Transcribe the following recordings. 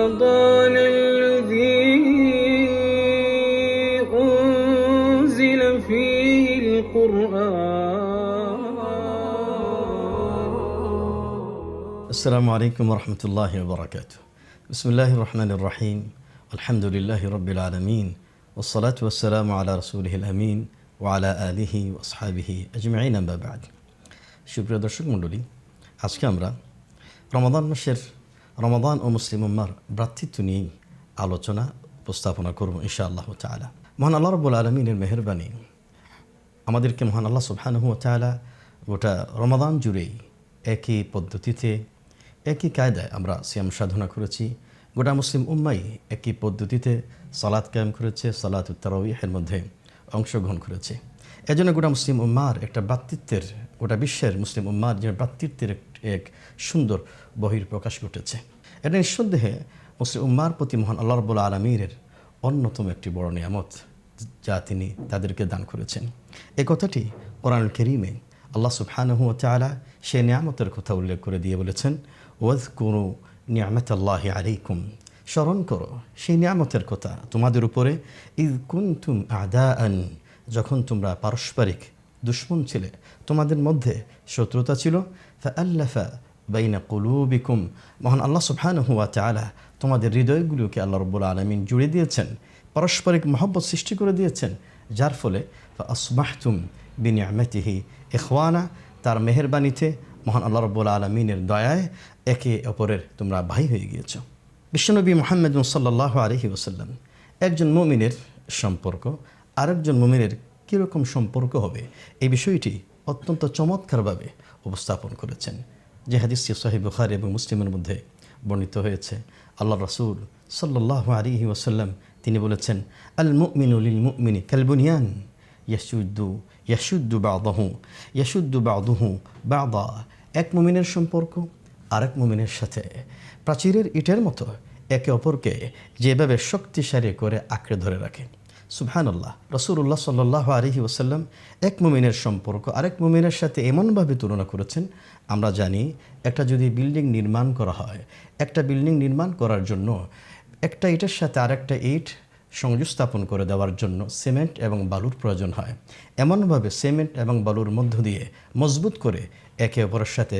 رمضان الذي أنزل فيه القرآن السلام عليكم ورحمة الله وبركاته بسم الله الرحمن الرحيم الحمد لله رب العالمين والصلاة والسلام على رسوله الأمين وعلى آله وأصحابه أجمعين أما بعد সুপ্রিয় দর্শক মণ্ডলী আজকে আমরা রমাদান মাসের রমাদান ও মুসলিম উম্মার ভ্রাতৃত্ব নিয়েই আলোচনা উপস্থাপনা করব ইনশা আল্লাহ তালা মহান আল্লাহ রব্বুল আলমিনের মেহরবানি। আমাদেরকে মহান আল্লাহ সুবহানাহু তাআলা গোটা রমাদান জুড়েই একই পদ্ধতিতে, একই কায়দায় আমরা সিয়াম সাধনা করেছি। গোটা মুসলিম উম্মাই একই পদ্ধতিতে সালাদ কায়েম করেছে সালাত উত্তরাউহের মধ্যে অংশগ্রহণ করেছে। এজন্য গোটা মুসলিম উম্মার একটা ভ্রাতৃত্বের গোটা বিশ্বের মুসলিম উম্মার যে ভ্রাতৃত্বের এক সুন্দর বহির প্রকাশ ঘটেছে। এটা নিঃসন্দেহে মুসলিম উম্মার প্রতি মহান আল্লাহ রব্বুল আলমীরের অন্যতম একটি বড় নিয়ামত যা তিনি তাদেরকে দান করেছেন। এই কথাটি কোরআন করিমে আল্লাহ সুবহানাহু ওয়া তাআলা সে নিয়ামতের কথা উল্লেখ করে দিয়ে বলেছেন ওয়াজ কুরু নিয়ামত আল্লাহ আলাইকুম। স্মরণ করো, সেই নিয়ামতের কথা তোমাদের উপরে, ইদ কুনতুম আদাআন। যখন তোমরা পারস্পরিক দুশ্মন ছিলে, তোমাদের মধ্যে শত্রুতা ছিল ফাআল্লাফা বাইনা কুলুবিকুম। মহান আল্লাহ সুবহানাহু ওয়া তাআলা তোমাদের হৃদয়গুলোকে আল্লাহ রব্বুল আলমিন জুড়ে দিয়েছেন, পারস্পরিক মহব্বত সৃষ্টি করে দিয়েছেন, যার ফলে আসমাহতুম বিনিয়ামতিহি এখওয়ানা তার মেহরবানিতে মহান আল্লাহ রব্বুল আলমিনের দয়ায় একে অপরের তোমরা ভাই হয়ে গিয়েছ। বিশ্বনবী মোহাম্মদ সাল্লাহ আলহি ওসাল্লাম একজন মমিনের সম্পর্ক, আরেকজন মমিনের কীরকম সম্পর্ক হবে, এই বিষয়টি অত্যন্ত চমৎকারভাবে উপস্থাপন করেছেন। যে হাদিসটি সাহেব বুখার এবং মুসলিমের মধ্যে বর্ণিত হয়েছে। আল্লাহ রসুল সাল্লাহ আলিহি ওসাল্লাম তিনি বলেছেন আল মুমিনুল মুমিনি কালবুনিয়ান ইয়াসুদ্দু ইয়াসুদ্দু বাদহু ইয়াসুদ্দু বাদুহু বাদা, এক মুমিনের সম্পর্ক আরেক মুমিনের সাথে। প্রাচীরের ইটের মতো একে অপরকে যেভাবে শক্তিশালী করে আঁকড়ে ধরে রাখে। সুবহানাল্লাহ রসুল্লাহ সাল্লাহ আলহি ওসাল্লাম এক মুমিনের সম্পর্ক। আরেক মুমিনের সাথে এমনভাবে তুলনা করেছেন, আমরা জানি একটা যদি বিল্ডিং নির্মাণ করা হয়, একটা বিল্ডিং নির্মাণ করার জন্য একটা ইটের সাথে আরেকটা ইট সংযোগ স্থাপন করে দেওয়ার জন্য সিমেন্ট এবং বালুর প্রয়োজন হয়। এমনভাবে সিমেন্ট এবং বালুর মধ্য দিয়ে মজবুত করে একে অপরের সাথে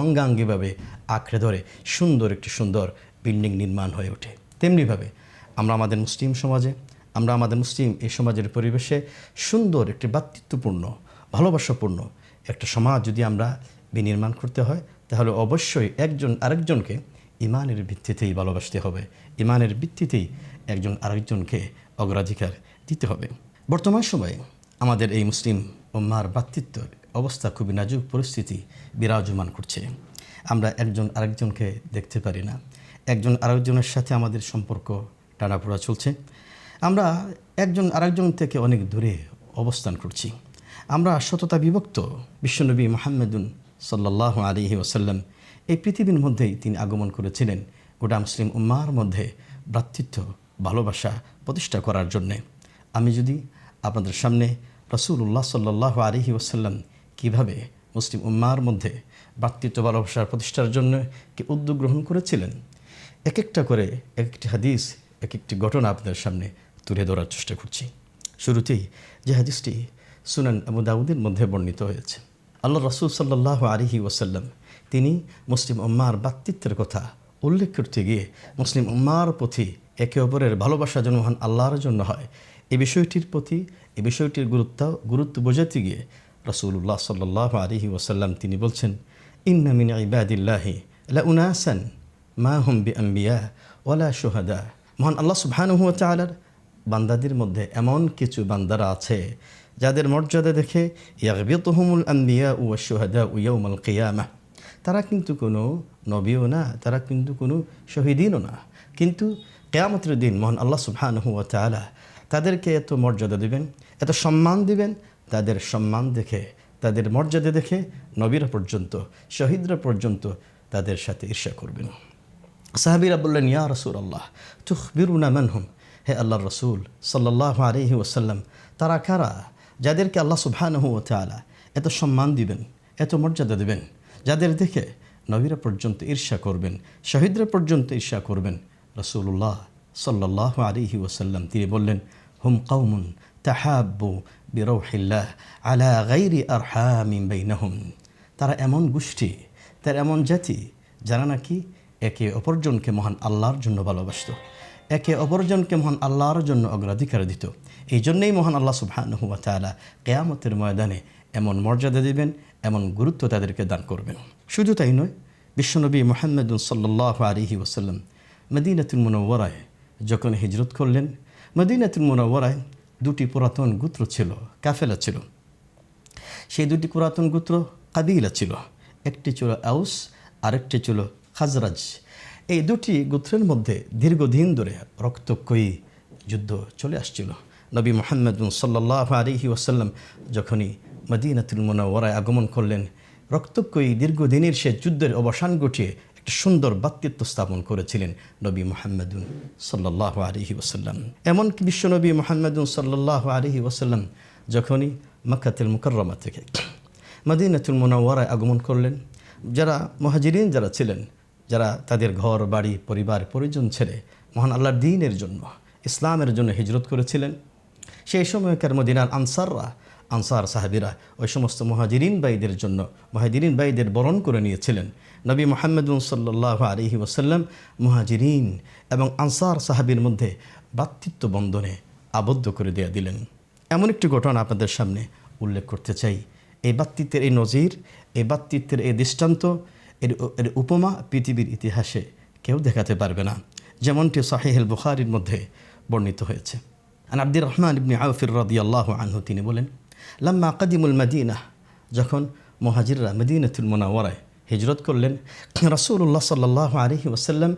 অঙ্গাঙ্গিভাবে আঁকড়ে ধরে সুন্দর একটি সুন্দর বিল্ডিং নির্মাণ হয়ে ওঠে। তেমনিভাবে আমরা আমাদের মুসলিম সমাজে আমরা আমাদের মুসলিম এই সমাজের পরিবেশে সুন্দর একটি ভ্রাতৃত্বপূর্ণ ভালোবাসাপূর্ণ একটা সমাজ যদি আমরা বিনির্মাণ করতে হয়, তাহলে অবশ্যই একজন আরেকজনকে ইমানের ভিত্তিতেই ভালোবাসতে হবে। ইমানের ভিত্তিতেই একজন আরেকজনকে অগ্রাধিকার দিতে হবে। বর্তমান সময়ে আমাদের এই মুসলিম উম্মার ভ্রাতৃত্বের অবস্থা খুবই নাজুক পরিস্থিতি বিরাজমান করছে। আমরা একজন আরেকজনকে দেখতে পারি না। একজন আরেকজনের সাথে আমাদের সম্পর্ক টানাপোড়া চলছে। আমরা একজন আরেকজন থেকে অনেক দূরে অবস্থান করছি। আমরা সততা বিভক্ত বিশ্বনবী মোহাম্মদুন সাল্লাহ আলিহি ওসাল্লাম এই পৃথিবীর মধ্যেই তিনি আগমন করেছিলেন গোটা মুসলিম উম্মার মধ্যে ভ্রাতৃত্ব, ভালোবাসা প্রতিষ্ঠা করার জন্যে। আমি যদি আপনাদের সামনে রসুল্লাহ সাল্লাহ আলিহি ওসাল্লাম কীভাবে মুসলিম উম্মার মধ্যে ভ্রাতৃত্ব ভালোবাসার প্রতিষ্ঠার জন্য কি উদ্যোগ গ্রহণ করেছিলেন এক একটা করে এক একটি হাদিস এক একটি ঘটনা আপনাদের সামনে তুলে ধরার চেষ্টা করছি। শুরুতেই যে হাদিসটি সুনান আবু দাউদের মধ্যে বর্ণিত হয়েছে। আল্লাহ রসুল সাল্লাহ আলিহি ওসাল্লাম তিনি মুসলিম উম্মার বাতৃত্বের কথা উল্লেখ করতে গিয়ে মুসলিম উম্মার প্রতি একে অপরের ভালোবাসা যেন মহান আল্লাহর জন্য হয়। এই বিষয়টির প্রতি এই বিষয়টির গুরুত্ব গুরুত্ব বোঝাতে গিয়ে রসুল্লাহ সাল্লাহ আলিহি ওসাল্লাম তিনি বলছেন ইন্নামিন ইবাদিল্লাহি লা উনাসান মা হুম বি আম্বিয়া ওয়ালা সোহাদা মহান আল্লাহ সুবহানুহু তালার বান্দাদের মধ্যে এমন কিছু বান্দারা আছে যাদের মর্যাদা দেখে ইয়াগবিতুহুমুল আম্বিয়া ও সোহাদা উয়াউমাল কিয়ামা। তারা কিন্তু কোনো নবীও না, তারা কিন্তু কোনো শহীদিনও না। কিন্তু কেয়ামতের দিন মহান আল্লাহ সুবহানুহু তালা তাদেরকে এত মর্যাদা দিবেন, এত সম্মান দিবেন, তাদের সম্মান দেখে, তাদের মর্যাদা দেখে নবীরা পর্যন্ত, শহীদরা পর্যন্ত তাদের সাথে ঈর্ষা করবেন। সাহাবিরা বললেন, ইয়া রসুল আল্লাহ তুখবিরুনা মানহুম হে আল্লাহ রসুল সাল্লাহ আলহি ওসাল্লাম তারা কারা? যাদেরকে আল্লাহ সুবহানহু তালা এত সম্মান দিবেন, এত মর্যাদা দেবেন, যাদের দেখে নবীরা পর্যন্ত ঈর্ষা করবেন, শহীদরা পর্যন্ত ঈর্ষা করবেন রসুল্লাহ সাল্লাহ আলিহি ওসাল্লাম তিনি বললেন, হুম কৌমুন তাহাব্বু বিরৌহিল্লাহ আলা গাইরি আর হামিম বাইনাহুম। তারা এমন গোষ্ঠী, তার এমন জাতি, যারা নাকি একে অপরজনকে মহান আল্লাহর জন্য ভালোবাসত। একে অপরজনকে মহান আল্লাহর জন্য অগ্রাধিকার দিত। এই জন্যেই মহান আল্লাহ সুবহানুহুয়া কেয়ামতের ময়দানে এমন মর্যাদা দেবেন, এমন গুরুত্ব তাদেরকে দান করবেন। শুধু তাই নয়, বিশ্বনবী মোহাম্মদ সাল্লাহ আলিহি ওসাল্লাম মদিনাতুল মুনওয়ারায় যখন হিজরত করলেন, মদিনাতুল মুনওয়ারায় দুটি পুরাতন গোত্র ছিল, কাফেলা ছিল। সেই দুটি পুরাতন গোত্র কাবিলা ছিল। একটি ছিল আউস, আরেকটি ছিল খাজরাজ। এই দুটি গোত্রের মধ্যে দীর্ঘদিন ধরে রক্তক্ষয়ী যুদ্ধ চলে আসছিল। নবী মোহাম্মদ সাল্লাহ আলিহি ওসাল্লাম যখনই মদিনাতুল মুনাওয়ারায় আগমন করলেন, রক্তক্ষয়ী দীর্ঘদিনের সে যুদ্ধের অবসান ঘটিয়ে একটা সুন্দর বাক্তিত্ব স্থাপন করেছিলেন নবী মোহাম্মদুন সাল্লাহ আলহি ওসাল্লাম এমনকি বিশ্বনবী মোহাম্মদুন সাল্লাহ আলহি ওসাল্লাম যখনই মক্কাতুল মুকররমা থেকে মদিনাতুল মোনাওয়ারায় আগমন করলেন, যারা মহাজিরিন যারা ছিলেন যারা তাদের ঘর, বাড়ি, পরিবার, পরিজন ছেড়ে মহান আল্লাহর দিনের জন্য ইসলামের জন্য হিজরত করেছিলেন। সেই সময়কার মদিনার আনসাররা, আনসার সাহাবিরা ওই সমস্ত মহাজিরিন বাইদের জন্য, মহাজিরিন বাইদের বরণ করে নিয়েছিলেন। নবী মোহাম্মদ সাল্লাহ আলহি ওসাল্লাম মহাজিরিন এবং আনসার সাহাবির মধ্যে ভ্রাতৃত্ব বন্ধনে আবদ্ধ করে দেয়া দিলেন। এমন একটি ঘটনা আপনাদের সামনে উল্লেখ করতে চাই। এই বাতৃত্বের এই নজির, এই বাতৃত্বের এই দৃষ্টান্ত এর এর উপমা পৃথিবীর ইতিহাসে কেউ দেখাতে পারবে না। যেমনটি সাহেহেল বুখারির মধ্যে বর্ণিত হয়েছে। আন আব্দুর রহমান ইবনি আউফির রদি আল্লাহ আনহু, তিনি বলেন, লাম্মা কাদিমুল মদিনা যখন মহাজিররা মদিনাতুল মোনাওয়ারায় হিজরত করলেন রসুল্লাহ সাল্লাহ আলহি ওসাল্লাম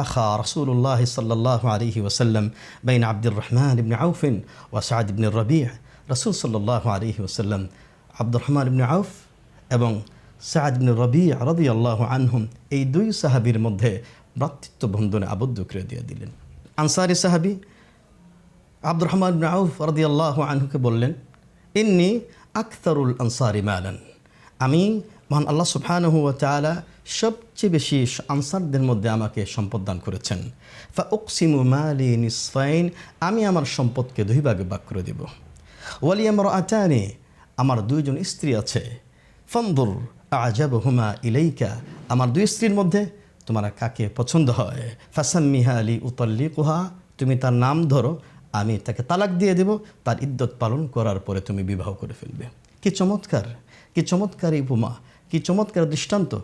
আখা রসুল্লাহ সাল্লাহ আলহি ওসাল্লাম বাইন আব্দুর রহমান ইবনে আউফিন ওয়াসাদ ইবনে রবি। রসুল সাল্লাহ আলহি ওসাল্লাম আব্দুর রহমান ইবনে আউফ এবং ইবনে রবি রদি আল্লাহ আনহুম এই দুই সাহাবির মধ্যে ভ্রাতৃত্ব বন্ধনে আবদ্ধ করে দিয়ে দিলেন। আনসারি সাহাবি আব্দুর রহমান আউফ রদি আল্লাহ আনহুকে বললেন, ইন্নি আখতারুল আনসারি মালান। আমি, মহান আল্লাহ ওয়া তাআলা, সবচেয়ে বেশি আনসারদের মধ্যে আমাকে সম্পদ দান করেছেন। ফা মালি নিসফাইন, আমি আমার সম্পদকে দুই ভাগে ভাগ করে দেব। ওয়ালিয়ামর আতানি আমার দুইজন স্ত্রী আছে। ফন্দুর আজাব হুমা ইলাইকা। আমার দুই স্ত্রীর মধ্যে তোমার কাকে পছন্দ হয়? ফাসাম্মিহা আলী উতল্লি কুহা তুমি তার নাম ধরো, আমি তাকে তালাক দিয়ে দেব। তার ইদ্যত পালন করার পরে তুমি বিবাহ করে ফেলবে। কি চমৎকার কি চমৎকার এই উপমা, কি চমৎকার দৃষ্টান্ত।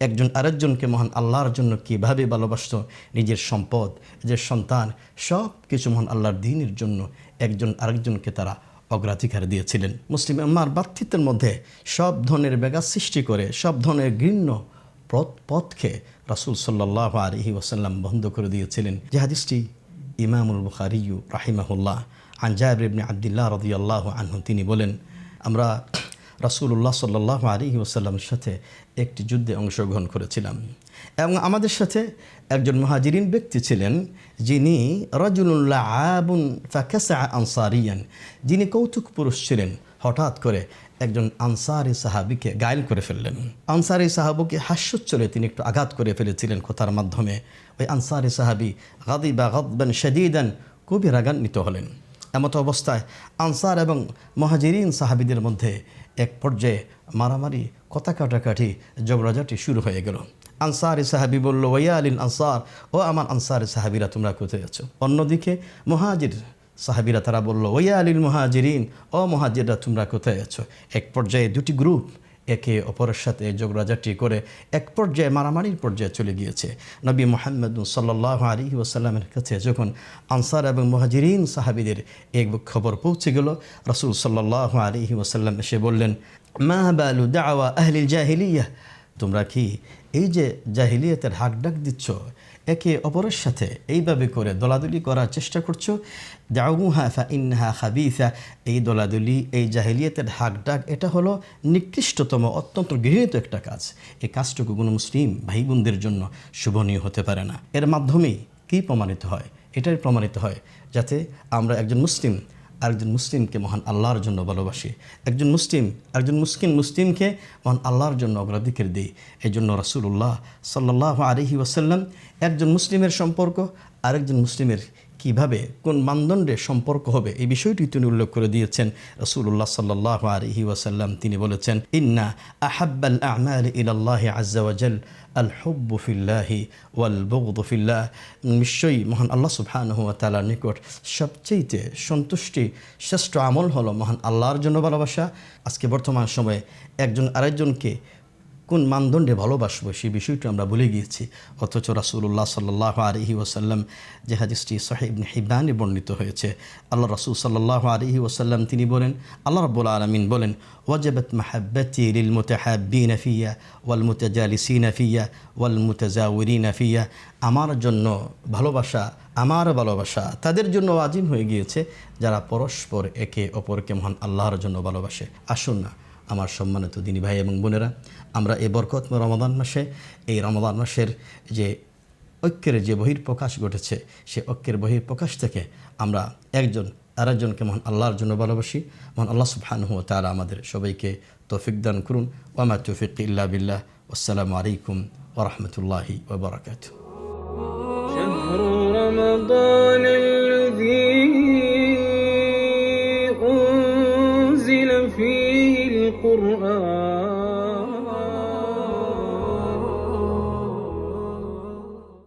একজন আরেকজনকে মহান আল্লাহর জন্য কীভাবে ভালোবাসত? নিজের সম্পদ, নিজের সন্তান সব কিছু মহান আল্লাহর দিনের জন্য একজন আরেকজনকে তারা অগ্রাধিকার দিয়েছিলেন। মুসলিম আমার বাতৃত্বের মধ্যে সব ধরনের বেগা সৃষ্টি করে, সব ধরনের ঘৃণ্য পথ পথকে রাসুল সাল্লাহ আলহি ওসাল্লাম বন্ধ করে দিয়েছিলেন। যে ইমামুল বুখারিউ রাহিমাহুল্লাহ ইবনে আবদুল্লাহ রদিয়াল্লাহ আনহু তিনি বলেন, আমরা রাসুল্লাহ সাল্লাহ আলী ওসাল্লামের সাথে একটি যুদ্ধে অংশগ্রহণ করেছিলাম। এবং আমাদের সাথে একজন মহাজিরিন ব্যক্তি ছিলেন, যিনি রজুল্লাহ আবুন ফাকাসা আনসারিয়ান। যিনি কৌতুক পুরুষ ছিলেন, হঠাৎ করে একজন আনসারি সাহাবিকে গায়েল করে ফেললেন। আনসারি সাহাবুকে হাস্যোচ্চলে তিনি একটু আঘাত করে ফেলেছিলেন কথার মাধ্যমে। ওই আনসারি সাহাবি গাদি বা গদবেন শদীদান খুবই রাগান্বিত হলেন। এমতো অবস্থায় আনসার এবং মহাজিরিন সাহাবিদের মধ্যে এক পর্যায়ে মারামারি, কথা কাটাকাটি যোগরাজাটি শুরু হয়ে গেল। আনসারি সাহাবি বলল, ওয়া আলিন আনসার, ও আমার আনসারি সাহাবিরা, তোমরা কোথায় আছো? অন্যদিকে মহাজির সাহাবিরা তারা বলল, ওয়া আলিল মহাজিরিন, ও মহাজিররা, তোমরা কোথায় আছো? এক পর্যায়ে দুটি গ্রুপ একে অপরের সাথে যোগরাজাটি করে এক পর্যায়ে, মারামারির পর্যায়ে চলে গিয়েছে। নবী মোহাম্মদ সাল্লাহ আলী ওসাল্লামের কাছে যখন আনসার এবং মহাজিরিন সাহাবিদের এক খবর পৌঁছে গেল, রসুল সাল্লাহ আলী ওসাল্লাম এসে বললেন, মা বালু দাওয়া আহলিল জাহিলিয়া? তোমরা কি এই যে জাহিলিয়াতের হাক ডাক দিচ্ছ একে অপরের সাথে এইভাবে করে দলাদলি করার চেষ্টা করছ? দাউমুহা ফা ইনহা খাবিসা। এই দলাদলি, এই জাহেলিয়াতের হাক ডাক এটা হলো নিকৃষ্টতম, অত্যন্ত গৃহীত একটা কাজ। এই কাজটুকু কোনো মুসলিম ভাই বোনদের জন্য শুভনীয় হতে পারে না। এর মাধ্যমেই কী প্রমাণিত হয়? এটাই প্রমাণিত হয় যাতে আমরা একজন মুসলিম আরেকজন মুসলিমকে মহান আল্লাহর জন্য ভালোবাসি। একজন মুসলিম একজন মুসলিম মুসলিমকে মহান আল্লাহর জন্য অগ্রাধিকার দিই। এই জন্য রাসুল্লাহ সাল্লাহ আলহি ওয়াসাল্লাম একজন মুসলিমের সম্পর্ক, আরেকজন মুসলিমের কীভাবে, কোন মানদণ্ডে সম্পর্ক হবে, এই বিষয়টি তিনি উল্লেখ করে দিয়েছেন। রসুল্লাহ সাল্লাহ আলহি ওয়াসাল্লাম তিনি বলেছেন, ইন্না আহাব্বাল আমাল ইলাল্লাহ আজ্জাওয়াজাল আল হব্বু ফিল্লাহি ওয়াল বগদ ফিল্লাহ। নিশ্চয়ই মহান আল্লাহ সুবহানাহু ওয়া তাআলার নিকট সবচেয়েতে সন্তুষ্টি শ্রেষ্ঠ আমল হলো মহান আল্লাহর জন্য ভালোবাসা। আজকে বর্তমান সময়ে একজন আরেকজনকে কোন মানদণ্ডে ভালোবাসবো সেই বিষয়টি আমরা ভুলে গিয়েছি। অথচ রাসুল্লাহ সাল্লাহ আলহি ওসাল্লাম যে হাদিসটি সাহেব হিবানে বর্ণিত হয়েছে, আল্লাহ রসুল সাল্লাহ আলহি ওসাল্লাম তিনি বলেন, আল্লাহ রব্বুল আলমিন বলেন, ওয়াজাবত মাহাব্বতি লিল মুতাহাব্বিন ফিয়া ওয়াল মুতাজালিসিন ফিয়া ওয়াল মুতাজাউরিন ফিয়া। আমার জন্য ভালোবাসা, আমার ভালোবাসা তাদের জন্য আজিম হয়ে গিয়েছে, যারা পরস্পর একে অপরকে মহান আল্লাহর জন্য ভালোবাসে। আসুন না আমার সম্মানিত দিনী ভাই এবং বোনেরা, আমরা এই বরকতম রমাদান মাসে, এই রমাদান মাসের যে ঐক্যের যে বহির্প্রকাশ ঘটেছে, সে ঐক্যের বহির্প্রকাশ থেকে আমরা একজন আরেকজনকে মহান আল্লাহর জন্য ভালোবাসি। মহান আল্লাহ সুবহানহু তাআলা আমাদের সবাইকে তৌফিক দান করুন। ওয়ামা তৌফিক ইল্লা বিল্লাহ। আসসালামু আলাইকুম ওরহমতুল্লাহি ওবরাকাতুহ